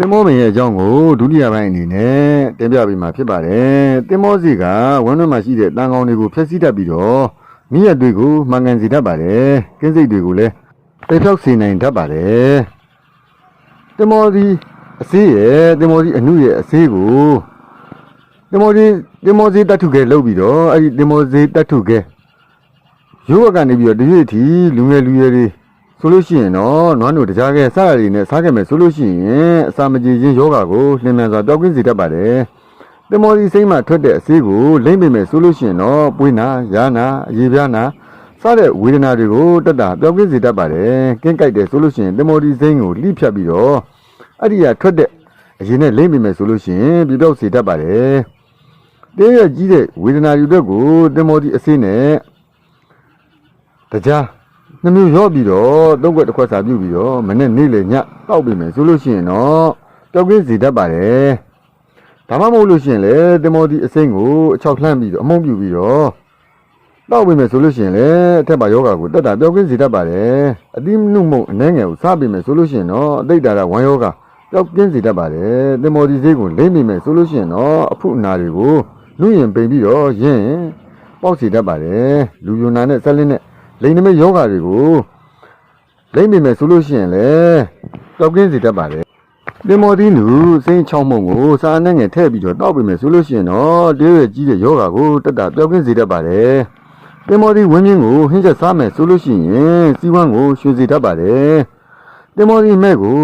သင်္ဘောမင်းရဲ့အကြောင်းကိုဒုတိယပိုင်းအနေနဲ့တင်ပြပေးမှာဖြစ်ပါတယ်။သင်္ဘောစီကဝမ်းတွင်းမှာရှိတဲ့တန်ကောင်တွေကိုဖျက်ဆီးတတ်ပြီးတော့မိရတွေကိုမှန်ကန်စေတတ်ပါတယ်။ကင်းစိတ်တွေကိုလည်းတိတ်ဖြောက်စေနိုင်တတ်ပါတယ်။သင်္ဘောစီအစေးရဲ့သင်္ဘောစီအနုရဲ့အစေးကိုသင်္ဘောစီသင်္ဘောစီတတ်ထုခဲလုပ်ပြီးတော့အဲ့ဒီသင်္ဘောစီတတ်ထုခဲရိုးဝက်ကနေပြီးတော့တရွေ့ထီလူငယ်လူရွယ်တွေ ဆိုလို့ရှိရင်တော့နွားနို့တကြားကဲစားရည်နဲ့စားခဲ့မယ်ဆိုလို့ရှိရင်အစာမကြေခြင်းယောဂါကိုနှင်မြန်စွာပျောက်ကင်းစေတတ်ပါတယ်။တင်မော်ဒီစိမ့်မှထွက်တဲ့အဆေးကိုလိမ့်ပေမဲ့ဆိုလို့ရှိရင်တော့ပွေးနာ၊ရာနာ၊အရေပြားနာစတဲ့ဝေဒနာတွေကိုတက်တာပျောက်ကင်းစေတတ်ပါတယ်။ကင်းကြိုက်တယ်ဆိုလို့ရှိရင်တင်မော်ဒီစိမ့်ကိုလှိဖြတ်ပြီးတော့အဲ့ဒီကထွက်တဲ့အရေနဲ့လိမ့်ပေမဲ့ဆိုလို့ရှိရင်ပြပျောက်စေတတ်ပါတယ်။တင်းရကြီးတဲ့ဝေဒနာတွေအတွက်ကိုတင်မော်ဒီအဆေးနဲ့တကြား နှမျိုးရော့ပြီးတော့သုံးခွက်တစ်ခွက်စာပြုတ်ပြီးတော့မနေ့နေ့လေညတောက်ပြီမယ်ဆိုလို့ရှိရင်တော့ပျောက်ကင်းစေတတ်ပါတယ်ဒါမှမဟုတ်လို့ရှိရင်လေတင်မောဒီအစိမ့်ကိုအချောက်လှမ်းပြီးတော့အမုန်းပြူပြီးတော့တောက်ပြီမယ်ဆိုလို့ရှိရင်လေအထက်ပါယောဂါကိုတက်တာပျောက်ကင်းစေတတ်ပါတယ်အတိနုမုံအနှဲငယ်ကိုစားပြီမယ်ဆိုလို့ရှိရင်တော့အတိတ်တာကဝမ်းယောဂါပျောက်ကင်းစေတတ်ပါတယ်တင်မောဒီစိတ်ကိုလိမ့်ပြီမယ်ဆိုလို့ရှိရင်တော့အဖုအနာတွေကိုလူရင်ပိန်ပြီးတော့ယင်းပေါက်စေတတ်ပါတယ်လူယုံနာနဲ့ဆက်လင်းနဲ့ လိန်နမဲယောဂါတွေကိုလိမ့်မိမယ်ဆိုလို့ရှိရင်လေတောက်ကင်းစီတတ်ပါတယ်သင်္မောသီးနူစိမ့်ချောင်းမုံကိုစာအနှဲငယ်ထည့်ပြီးတော့တောက်ပြီမယ်ဆိုလို့ရှိရင်တော့တဲရွယ်ကြီးတဲ့ယောဂါကိုတက်တာတောက်ကင်းစီတတ်ပါတယ်သင်္မောသီးဝင်းမြင့်ကိုဟင်းချက်စားမယ်ဆိုလို့ရှိရင်စီဝမ်းကိုရွှေစီတတ်ပါတယ်သင်္မောသီးမဲ့ကို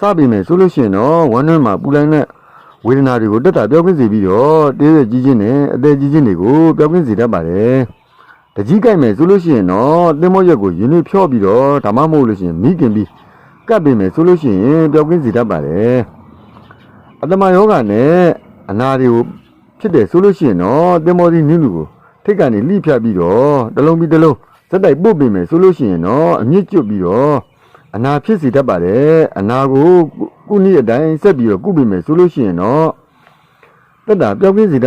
စားပြီမယ်ဆိုလို့ရှိရင်တော့ဝမ်းတွင်းမှာပူလိုင်းတဲ့ဝေဒနာတွေကိုတက်တာပြောက်ကင်းစေပြီးတော့တဲရွယ်ကြီးခြင်းနဲ့အသေးကြီးခြင်းတွေကိုပြောက်ကင်းစေတတ်ပါတယ် တကြီးကြိုက်မယ်ဆိုလို့ရှိရင်တော့သင်္ဘောရက်ကိုရင်းနှီးဖြော့ပြီးတော့ဒါမှမဟုတ်လို့ရှိရင်မိခင်ပြီးကပ်ပေးမယ်ဆိုလို့ရှိရင်ပျောက်ကင်းစေတတ်ပါတယ်အတမယောဂနဲ့အနာတွေကိုဖြစ်တယ်ဆိုလို့ရှိရင်တော့သင်္ဘောဒီနည်းလူကိုထိတ်ကနေလှိဖြတ်ပြီးတော့တစ်လုံးပြီးတစ်လုံးစက်တိုက်ပုတ်ပေးမယ်ဆိုလို့ရှိရင်တော့အမြင့်ကျွတ်ပြီးတော့အနာဖြစ်စေတတ်ပါတယ်အနာကိုကုနည်းအတိုင်းဆက်ပြီးတော့ကုပေးမယ်ဆိုလို့ရှိရင်တော့တက်တာပျောက်ကင်းစေတတ်